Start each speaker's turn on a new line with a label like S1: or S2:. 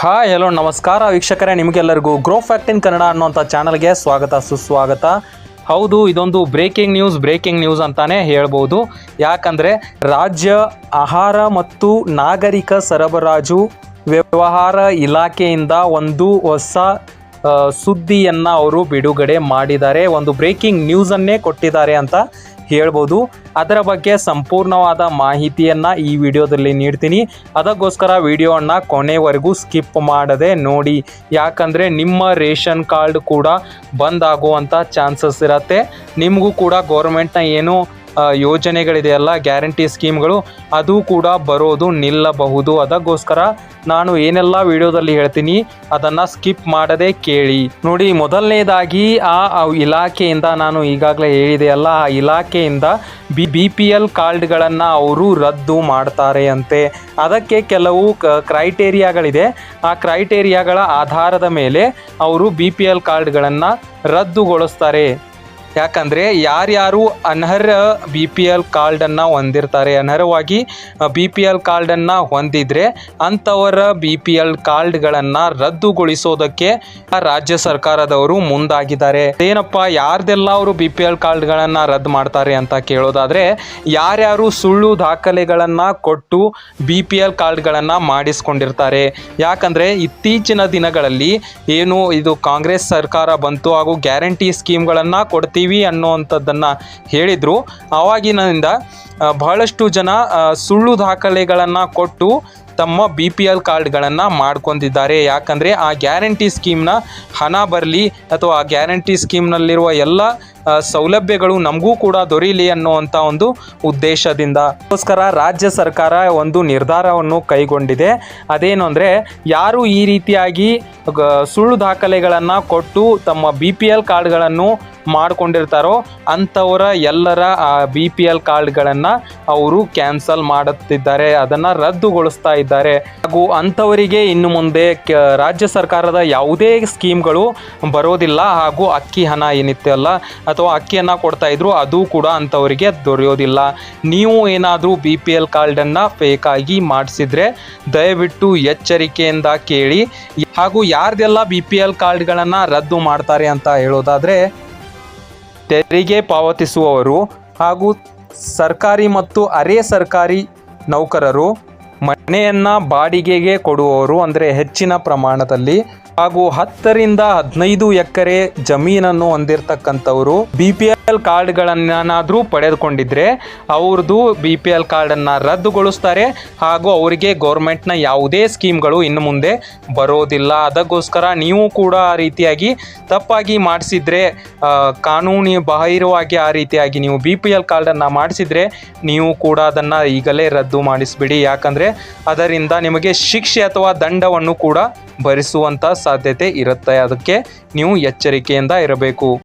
S1: Hi, hello, ನಮಸ್ಕಾರ ವೀಕ್ಷಕರೇ, ನಿಮಗೆಲ್ಲರಿಗೂ ಗ್ರೋ ಫ್ಯಾಕ್ಟ್ ಇನ್ ಕನ್ನಡ ಅನ್ನುವಂಥ ಚಾನಲ್ಗೆ ಸ್ವಾಗತ, ಸುಸ್ವಾಗತ. ಹೌದು, ಇದೊಂದು ಬ್ರೇಕಿಂಗ್ ನ್ಯೂಸ್ ಬ್ರೇಕಿಂಗ್ ನ್ಯೂಸ್ ಅಂತಾನೆ ಹೇಳ್ಬೋದು. ಯಾಕಂದರೆ ರಾಜ್ಯ ಆಹಾರ ಮತ್ತು ನಾಗರಿಕ ಸರಬರಾಜು ವ್ಯವಹಾರ ಇಲಾಖೆಯಿಂದ ಒಂದು ಹೊಸ ಸುದ್ದಿಯನ್ನು ಅವರು ಬಿಡುಗಡೆ ಮಾಡಿದ್ದಾರೆ. ಒಂದು ಬ್ರೇಕಿಂಗ್ ನ್ಯೂಸನ್ನೇ ಕೊಟ್ಟಿದ್ದಾರೆ ಅಂತ ಹೇಳ್ಬೋದು. ಅದರ ಬಗ್ಗೆ ಸಂಪೂರ್ಣವಾದ ಮಾಹಿತಿಯನ್ನು ಈ ವಿಡಿಯೋದಲ್ಲಿ ನೀಡ್ತೀನಿ. ಅದಕ್ಕೋಸ್ಕರ ವಿಡಿಯೋವನ್ನು ಕೊನೆವರೆಗೂ ಸ್ಕಿಪ್ ಮಾಡದೆ ನೋಡಿ. ಯಾಕಂದರೆ ನಿಮ್ಮ ರೇಷನ್ ಕಾರ್ಡ್ ಕೂಡ ಬಂದ್ ಆಗುವಂಥ ಚಾನ್ಸಸ್ ಇರತ್ತೆ. ನಿಮಗೂ ಕೂಡ ಗೌರ್ಮೆಂಟ್ನ ಏನು ಯೋಜನೆಗಳಿದೆಯಲ್ಲ ಗ್ಯಾರಂಟಿ ಸ್ಕೀಮ್ಗಳು ಅದು ಕೂಡ ಬರೋದು ನಿಲ್ಲಬಹುದು. ಅದಕ್ಕೋಸ್ಕರ ನಾನು ಏನೆಲ್ಲ ವಿಡಿಯೋದಲ್ಲಿ ಹೇಳ್ತೀನಿ, ಅದನ್ನು ಸ್ಕಿಪ್ ಮಾಡದೆ ಕೇಳಿ. ನೋಡಿ, ಮೊದಲನೇದಾಗಿ ಆ ಇಲಾಖೆಯಿಂದ ನಾನು ಈಗಾಗಲೇ ಹೇಳಿದೆಯಲ್ಲ, ಆ ಇಲಾಖೆಯಿಂದ ಬಿ ಬಿ ಪಿ ಎಲ್ ಕಾರ್ಡ್ಗಳನ್ನು ಅವರು ರದ್ದು ಮಾಡ್ತಾರೆ ಅಂತೆ. ಅದಕ್ಕೆ ಕೆಲವು ಕ್ರೈಟೇರಿಯಾಗಳಿದೆ ಆ ಕ್ರೈಟೇರಿಯಾಗಳ ಆಧಾರದ ಮೇಲೆ ಅವರು ಬಿ ಪಿ ಎಲ್ ಕಾರ್ಡ್ಗಳನ್ನು ರದ್ದುಗೊಳಿಸ್ತಾರೆ. ಯಾಕಂದರೆ ಯಾರ್ಯಾರು ಅನರ್ಹ ಬಿ ಪಿ ಎಲ್ ಕಾರ್ಡನ್ನು ಹೊಂದಿರ್ತಾರೆ, ಅನರ್ಹವಾಗಿ ಬಿ ಪಿ ಎಲ್ ಕಾರ್ಡನ್ನು ಹೊಂದಿದ್ರೆ ಅಂಥವರ ಬಿ ಪಿ ಎಲ್ ಕಾರ್ಡ್ಗಳನ್ನು ರದ್ದುಗೊಳಿಸೋದಕ್ಕೆ ರಾಜ್ಯ ಸರ್ಕಾರದವರು ಮುಂದಾಗಿದ್ದಾರೆ. ಏನಪ್ಪ, ಯಾರ್ದೆಲ್ಲ ಅವರು ಬಿ ಪಿ ಎಲ್ ಕಾರ್ಡ್ಗಳನ್ನು ರದ್ದು ಮಾಡ್ತಾರೆ ಅಂತ ಕೇಳೋದಾದ್ರೆ ಯಾರ್ಯಾರು ಸುಳ್ಳು ದಾಖಲೆಗಳನ್ನು ಕೊಟ್ಟು ಬಿ ಪಿ ಎಲ್ ಕಾರ್ಡ್ಗಳನ್ನು ಮಾಡಿಸ್ಕೊಂಡಿರ್ತಾರೆ. ಯಾಕಂದರೆ ಇತ್ತೀಚಿನ ದಿನಗಳಲ್ಲಿ ಏನು ಇದು ಕಾಂಗ್ರೆಸ್ ಸರ್ಕಾರ ಬಂತು ಹಾಗೂ ಗ್ಯಾರಂಟಿ ಸ್ಕೀಮ್ಗಳನ್ನು ಕೊಡ್ತೀವಿ ಅನ್ನುವಂಥದ್ದನ್ನು ಹೇಳಿದರು. ಆವಾಗಿನಿಂದ ಬಹಳಷ್ಟು ಜನ ಸುಳ್ಳು ದಾಖಲೆಗಳನ್ನು ಕೊಟ್ಟು ತಮ್ಮ ಬಿ ಪಿ ಎಲ್ ಕಾರ್ಡ್ಗಳನ್ನು ಮಾಡ್ಕೊಂಡಿದ್ದಾರೆ. ಯಾಕಂದರೆ ಆ ಗ್ಯಾರಂಟಿ ಸ್ಕೀಮ್ನ ಹಣ ಬರಲಿ ಅಥವಾ ಆ ಗ್ಯಾರಂಟಿ ಸ್ಕೀಮ್ನಲ್ಲಿರುವ ಎಲ್ಲ ಸೌಲಭ್ಯಗಳು ನಮಗೂ ಕೂಡ ದೊರೆಯಲಿ ಅನ್ನುವಂಥ ಒಂದು ಉದ್ದೇಶದಿಂದ. ಅದಕ್ಕೋಸ್ಕರ ರಾಜ್ಯ ಸರ್ಕಾರ ಒಂದು ನಿರ್ಧಾರವನ್ನು ಕೈಗೊಂಡಿದೆ. ಅದೇನು ಅಂದರೆ ಯಾರು ಈ ರೀತಿಯಾಗಿ ಸುಳ್ಳು ದಾಖಲೆಗಳನ್ನು ಕೊಟ್ಟು ತಮ್ಮ ಬಿ ಪಿ ಎಲ್ ಕಾರ್ಡ್ಗಳನ್ನು ಮಾಡಿಕೊಂಡಿರ್ತಾರೋ ಅಂಥವರ ಎಲ್ಲರ ಬಿ ಪಿ ಎಲ್ ಕಾರ್ಡ್ಗಳನ್ನು ಅವರು ಕ್ಯಾನ್ಸಲ್ ಮಾಡುತ್ತಿದ್ದಾರೆ. ಅದನ್ನು ರದ್ದುಗೊಳಿಸ್ತಾ ಇದ್ದಾರೆ. ಹಾಗೂ ಅಂಥವರಿಗೆ ಇನ್ನು ಮುಂದೆ ರಾಜ್ಯ ಸರ್ಕಾರದ ಯಾವುದೇ ಸ್ಕೀಮ್ಗಳು ಬರೋದಿಲ್ಲ. ಹಾಗೂ ಅಕ್ಕಿ ಹಣ ಏನಿತ್ತಲ್ಲ ಅಥವಾ ಅಕ್ಕಿಯನ್ನು ಕೊಡ್ತಾ ಇದ್ರು, ಅದು ಕೂಡ ಅಂಥವರಿಗೆ ದೊರೆಯೋದಿಲ್ಲ. ನೀವು ಏನಾದರೂ ಬಿ ಪಿ ಎಲ್ ಕಾರ್ಡನ್ನು ಫೇಕಾಗಿ ಮಾಡಿಸಿದ್ರೆ ದಯವಿಟ್ಟು ಎಚ್ಚರಿಕೆಯಿಂದ ಕೇಳಿ. ಹಾಗೂ ಯಾರ್ದೆಲ್ಲ ಬಿ ಪಿ ಎಲ್ ಕಾರ್ಡ್ಗಳನ್ನು ರದ್ದು ಮಾಡ್ತಾರೆ ಅಂತ ಹೇಳೋದಾದರೆ, ತೆರಿಗೆ ಪಾವತಿಸುವವರು ಹಾಗೂ ಸರ್ಕಾರಿ ಮತ್ತು ಅರೆ ಸರ್ಕಾರಿ ನೌಕರರು ಮನೆಯನ್ನು ಬಾಡಿಗೆಗೆ ಕೊಡುವವರು ಅಂದರೆ ಹೆಚ್ಚಿನ ಪ್ರಮಾಣದಲ್ಲಿ ಹಾಗೂ ಹತ್ತರಿಂದ ಹದಿನೈದು ಎಕರೆ ಜಮೀನನ್ನು ಹೊಂದಿರತಕ್ಕಂಥವರು ಬಿ ಪಿ ಎಲ್ ಕಾರ್ಡ್ಗಳನ್ನಾದರೂ ಪಡೆದುಕೊಂಡಿದ್ರೆ ಅವ್ರದ್ದು ಬಿ ಪಿ ಎಲ್ ಕಾರ್ಡನ್ನು ರದ್ದುಗೊಳಿಸ್ತಾರೆ ಹಾಗೂ ಅವರಿಗೆ ಗೌರ್ಮೆಂಟ್ನ ಯಾವುದೇ ಸ್ಕೀಮ್ಗಳು ಇನ್ನು ಮುಂದೆ ಬರೋದಿಲ್ಲ. ಅದಕ್ಕೋಸ್ಕರ ನೀವು ಕೂಡ ಆ ರೀತಿಯಾಗಿ ತಪ್ಪಾಗಿ ಮಾಡಿಸಿದರೆ ಕಾನೂನಿ ಬಾಹಿರವಾಗಿ ಆ ರೀತಿಯಾಗಿ ನೀವು ಬಿ ಪಿ ಎಲ್ ಕಾರ್ಡನ್ನು ಮಾಡಿಸಿದ್ರೆ ನೀವು ಕೂಡ ಅದನ್ನು ಈಗಲೇ ರದ್ದು ಮಾಡಿಸ್ಬಿಡಿ. ಯಾಕಂದರೆ ಅದರಿಂದ ನಿಮಗೆ ಶಿಕ್ಷೆ ಅಥವಾ ದಂಡವನ್ನು ಕೂಡ ಭರಿಸುವಂಥ ಸಾಧ್ಯತೆ ಇರುತ್ತೆ. ಅದಕ್ಕೆ ನೀವು ಎಚ್ಚರಿಕೆಯಿಂದ ಇರಬೇಕು.